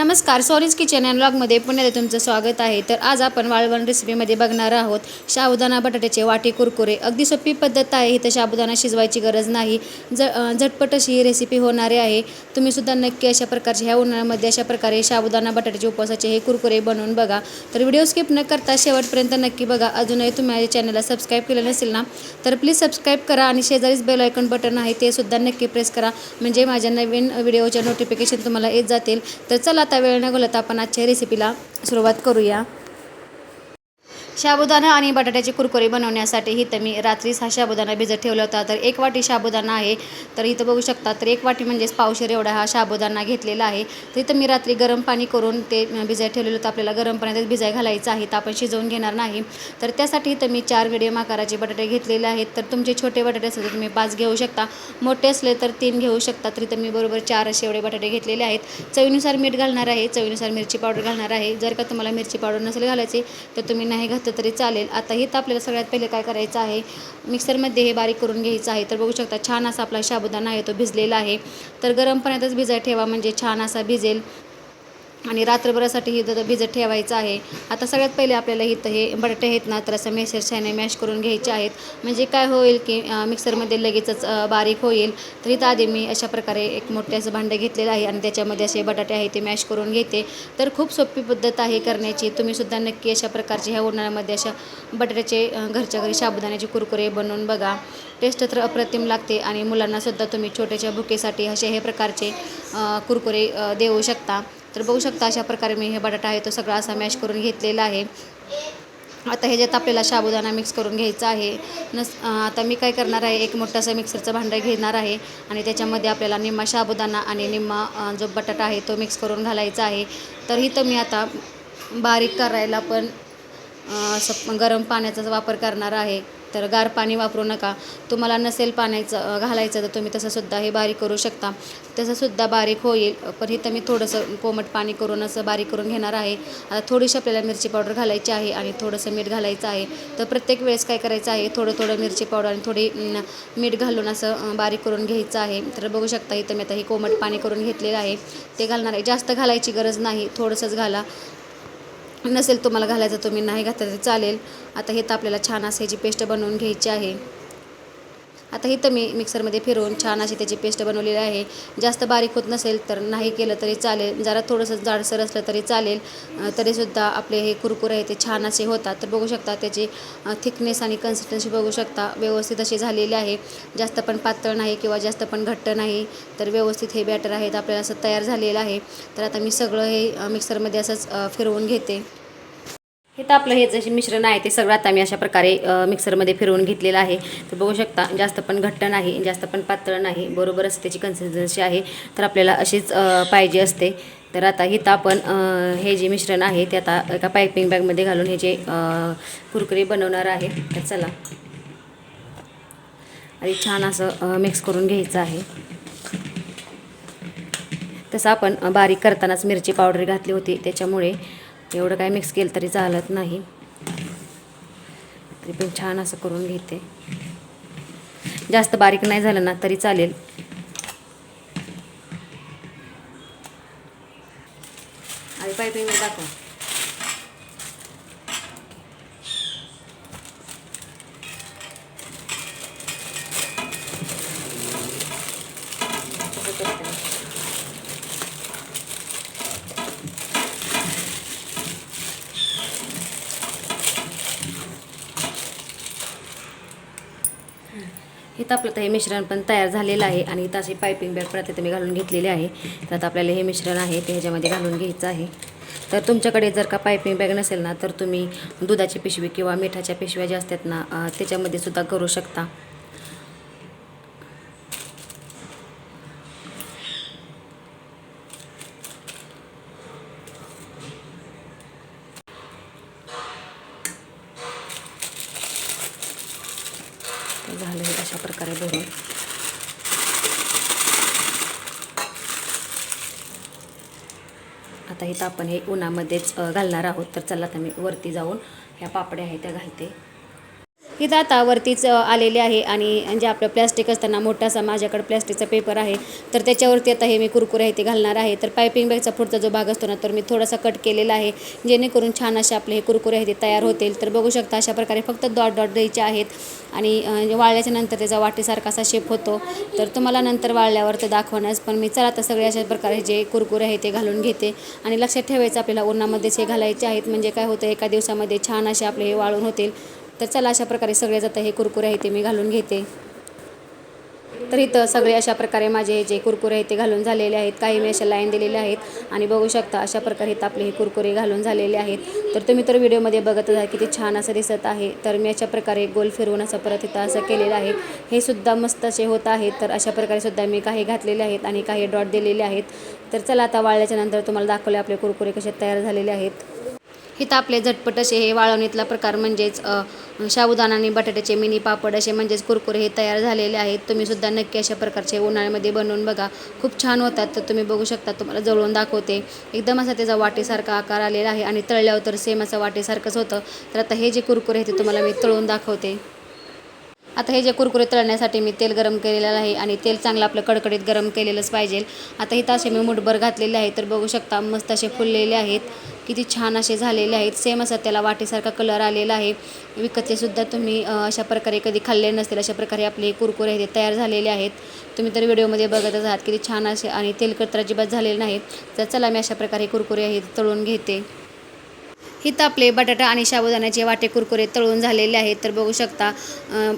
नमस्कार sorries kitchen and ब्लॉगमध्ये पुन्हा तुमचं स्वागत आहे. तर आज आपण वाळवण रेसिपीमध्ये बघणार आहोत. साबुदाणा बटाट्याचे वाटी कुरकुरे. अगदी सोपी पद्धत आहे. इथं साबुदाणा शिजवायची गरज नाही. ज झटपट अशी ही रेसिपी होणारी आहे. तुम्हीसुद्धा नक्की अशा प्रकारचे ह्या उन्हाळ्यामध्ये अशा प्रकारे साबुदाणा बटाट्याचे उपवासाचे हे कुरकुरे बनवून बघा. तर व्हिडिओ स्किप न करता शेवटपर्यंत नक्की बघा. अजूनही तुम्ही माझ्या चॅनलला सबस्क्राईब केलं नसेल ना तर प्लीज सबस्क्राईब करा आणि शेजारीच बेल आयकॉन बटन आहे ते सुद्धा नक्की प्रेस करा. म्हणजे माझ्या नवीन व्हिडिओच्या नोटिफिकेशन तुम्हाला येत जातील. तर चला आता वेळ न घालवता आपण आजच्या रेसिपीला सुरुवात करूया. साबुदाणा आणि बटाट्याचे कुरकुरे बनवण्यासाठी इथं मी रात्रीच हा साबुदाणा भिजत ठेवला होता. तर एक वाटी साबुदाणा आहे. तर इथं बघू शकता तर एक वाटी म्हणजेच पावशेर एवढा हा साबुदाणा घेतलेला आहे. तर इथं मी रात्री गरम पाणी करून ते भिजायला ठेवलेलं होतं. आपल्याला गरम पाण्यात भिजाय घालायचं आहे. तर आपण शिजवून घेणार नाही. तर त्यासाठी इथं मी चार मिडियम आकाराचे बटाटे घेतलेले आहेत. तर तुमचे छोटे बटाटे असले तर तुम्ही पाच घेऊ शकता. मोठे असले तर तीन घेऊ शकता. तर इथं मी बरोबर चार असे एवढे बटाटे घेतलेले आहेत. चवीनुसार मीठ घालणार आहे. चवीनुसार मिरची पावडर घालणार आहे. जर का तुम्हाला मिरची पावडर नसेल घालायची तर तुम्ही नाही घातलं तरी चालेल. आता हे तर आपल्याला सगळ्यात पहिले काय करायचं आहे? मिक्सरमध्ये हे बारीक करून घ्यायचं आहे. तर बघू शकता छान असा आपला साबुदाणा आहे तो भिजलेला आहे. तर गरम पाण्यातच भिजाय ठेवा म्हणजे छान असा भिजेल. आणि रात्रभरासाठी ही दुध भिजत ठेवायचं आहे. आता सगळ्यात पहिले आपल्याला इथं हे बटाटे आहेत ना तर असं मेसरशाने मॅश करून घ्यायचे आहेत. म्हणजे काय होईल की मिक्सरमध्ये लगेचच बारीक होईल. तर इथं आधी मी अशा प्रकारे एक मोठे असं भांडं घेतलेलं आहे आणि त्याच्यामध्ये असे बटाटे आहे ते मॅश करून घेते. तर खूप सोपी पद्धत आहे करण्याची. तुम्हीसुद्धा नक्की अशा प्रकारचे ह्या उन्हाळ्यामध्ये अशा बटाट्याचे घरच्या घरी साबुदाण्याचे कुरकुरे बनवून बघा. टेस्ट तर अप्रतिम लागते आणि मुलांनासुद्धा तुम्ही छोट्याच्या भुकेसाठी असे हे प्रकारचे कुरकुरे देऊ शकता. तर बघू शकता अशा प्रकारे मी हे बटाटा आहे तो सगळा असा मॅश करून घेतलेला आहे. आता ह्याच्यात आपल्याला साबुदाणा मिक्स करून घ्यायचा आहे. नस आता मी काय करणार आहे एक मोठासा मिक्सरचं भांडं घेणार आहे आणि त्याच्यामध्ये आपल्याला निम्मा साबुदाणा आणि निम्मा जो बटाटा आहे तो मिक्स करून घालायचा आहे. तर मी आता बारीक करायला पण असं गरम पाण्याचाच वापर करणार आहे तर गार पाणी वापरू नका. तुम्हाला नसेल पाण्याचं घालायचं तर तुम्ही तसंसुद्धा हे बारीक करू शकता. तसंसुद्धा बारीक होईल पण इथं मी थोडंसं कोमट पाणी करून असं बारीक करून घेणार आहे. आता थोडीशी आपल्याला मिरची पावडर घालायची आहे आणि थोडंसं मीठ घालायचं आहे. तर प्रत्येक वेळेस काय करायचं आहे थोडं थोडं मिरची पावडर आणि थोडी मीठ घालून असं बारीक करून घ्यायचं आहे. तर बघू शकता इथं मी आता हे कोमट पाणी करून घेतलेलं आहे. ते घालणार आहे. जास्त घालायची गरज नाही. थोडंसंच घाला. नसेल तुम्हाला घालायचं तुम्ही नाही घातलं तरी चालेल. आता हे तर आपल्याला छान असं ह्याची पेस्ट बनवून घ्यायची आहे. आता इथं मी मिक्सरमध्ये फिरवून छान अशी त्याची पेस्ट बनवलेली आहे. जास्त बारीक होत नसेल तर नाही केलं तरी चालेल. जरा थोडंसं जाडसर असलं तरी चालेल. तरीसुद्धा आपले हे कुरकुरे आहे ते छान असे होतात. तर बघू शकता त्याची थिकनेस आणि कन्सिस्टन्सी बघू शकता. व्यवस्थित अशी झालेली आहे. जास्त पण पातळ नाही किंवा जास्त पण घट्ट नाही. तर व्यवस्थित हे बॅटर आहेत. आपल्याला असं तयार झालेलं आहे. तर आता मी सगळं हे मिक्सरमध्ये असंच फिरवून घेते. हे तर आपलं हे जसे मिश्रण आहे ते सगळं आता मी अशा प्रकारे मिक्सरमध्ये फिरवून घेतलेलं आहे. तर बघू शकता जास्त पण घट्ट नाही जास्त पण पातळ नाही बरोबरच त्याची कन्सिस्टन्सी आहे. तर आपल्याला अशीच पाहिजे असते. तर आता हिथं आपण हे जे मिश्रण आहे ते आता एका पायपिंग बॅगमध्ये घालून हे जे कुरकुरे बनवणार आहे तर चला. आधी छान असं मिक्स करून घ्यायचं आहे. तसं आपण बारीक करतानाच मिरची पावडर घातली होती त्याच्यामुळे एवढं काय मिक्स केलं तरी चालत नाही. तरी पण छान असं करून घेते. जास्त बारीक नाही झालं ना तरी चालेल. आणि पायपिंग दाखव. इथं आपलं तर हे मिश्रण पण तयार झालेलं आहे आणि इथं अशी पायपिंग बॅग पण आता मी घालून घेतलेली आहे. तर आता आपल्याला हे मिश्रण आहे ते ह्याच्यामध्ये घालून घ्यायचं आहे. तर तुमच्याकडे जर का पायपिंग बॅग नसेल ना तर तुम्ही दुधाची पिशवी किंवा मिठाच्या पिशव्या ज्या असतात ना त्याच्यामध्ये सुद्धा करू शकता तर झालं हे अशा प्रकारे भरून आता इथं आपण हे उन्हामध्येच घालणार आहोत. तर चला आता मी वरती जाऊन ह्या पापड्या आहेत त्या घालते. इथं आता वरतीच आलेले आहे आणि जे आपलं प्लॅस्टिक असताना मोठासा माझ्याकडे प्लॅस्टिकचा पेपर आहे तर त्याच्यावरती आता हे मी कुरकुरे आहे ते घालणार आहे. तर पायपिंग बॅगचा पुढचा जो भाग असतो ना तर मी थोडासा कट केलेला आहे जेणेकरून छान असे आपले हे कुरकुरे आहे ते तयार होतील. तर बघू शकता अशा प्रकारे फक्त डॉट डॉट द्यायचे आहेत आणि वाळल्याच्या नंतर त्याचा वाटीसारखा असा शेप होतो. तर तुम्हाला नंतर वाळल्यावर ते दाखवण्यास पण मी चला आता सगळे अशा प्रकारे जे कुरकुरे आहे ते घालून घेते. आणि लक्षात ठेवायचं आपल्याला उन्हामध्येच हे घालायचे आहेत. म्हणजे काय होतं एका दिवसामध्ये छान असे आपले हे वाळून होतील. तर चला अशा प्रकारे सगळे जातं हे कुरकुरे आहे ते मी घालून घेते. तर इथं सगळे अशा प्रकारे माझे हे जे कुरकुरे आहेत ते घालून झालेले आहेत. काही मी अशा लाईन दिलेल्या आहेत आणि बघू शकता अशा प्रकारे इथं आपले हे कुरकुरे घालून झालेले आहेत. तर तुम्ही तर व्हिडिओमध्ये बघत आहे किती छान असं दिसत आहे. तर मी अशा प्रकारे गोल फिरवून असं परत इथं असं केलेलं आहे. हे सुद्धा मस्त असे होत आहेत. तर अशा प्रकारे सुद्धा मी काही घातलेले आहेत आणि काही डॉट दिलेले आहेत. तर चला आता वाळल्याच्या नंतर तुम्हाला दाखवले आपले कुरकुरे कसे तयार झालेले आहेत. इथं आपले झटपट असे हे वाळवणीतला प्रकार म्हणजेच शाबुदाना आणि बटाट्याचे मिनी पापड असे म्हणजेच कुरकुरे हे तयार झालेले आहेत. तुम्ही सुद्धा नक्की अशा प्रकारचे उन्हाळ्यामध्ये बनवून बघा. खूप छान होतात. तर तुम्ही बघू शकता तुम्हाला जवळून दाखवते. एकदम असा त्याचा वाटेसारखा आकार आलेला आहे आणि तळल्यावर तर सेम असं वाटेसारखंच होतं. तर आता हे जे कुरकुरे आहे ते तुम्हाला मी तळून दाखवते. आता हे जे कुरकुरे तळण्यासाठी मी तेल गरम केलेलं आहे आणि तेल चांगलं आपलं कडकडीत गरम केलेलंच पाहिजे. आता इथं असे मी मुठभर घातलेले आहे तर बघू शकता मस्त असे फुललेले आहेत. किती छान असे झालेले आहेत. सेम असा त्याला वाटीसारखा कलर आलेला आहे. विकतचे सुद्धा तुम्ही अशा प्रकारे कधी खाल्ले नसतील अशा प्रकारे आपले कुरकुरे हे ते तयार झालेले आहेत. तुम्ही तर व्हिडिओमध्ये बघतच आहात किती छान असे आणि तेलकत्र अजिबात झालेले नाहीत तर चला मी अशा प्रकारे कुरकुरे आहेत तळून घेते. हित आपले बटाटा आणि साबुदाण्याचे वाटे कुरकुरे तळून झालेले आहेत. तर बघू शकता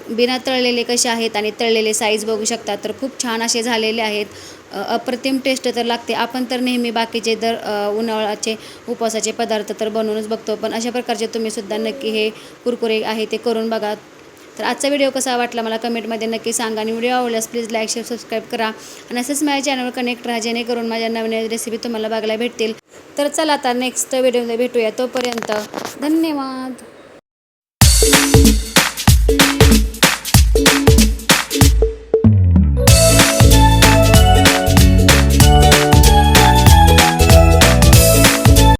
बिना तळलेले कसे आहेत आणि तळलेले साईज बघू शकता तर खूप छान असे झालेले आहेत. अप्रतिम टेस्ट तर लागते. आपण तर नेहमी बाकीचे दर उन्हाळ्याचे उपवासाचे पदार्थ तर बनवूनच बघतो. पण अशा प्रकारचे तुम्ही सुद्धा नक्की हे कुरकुरे आहे ते करून बघा. तर आजचा व्हिडिओ कसा वाटला मला कमेंटमध्ये नक्की सांगा आणि व्हिडिओ आवडल्यास प्लीज लाईक शेअर सबस्क्राईब करा. आणि असंच माझ्या चॅनलवर कनेक्ट राहा जेणेकरून माझ्या नवीन रेसिपी तुम्हाला बघायला भेटतील. तर चला आता नेक्स्ट व्हिडिओमध्ये भेटूया. तोपर्यंत धन्यवाद.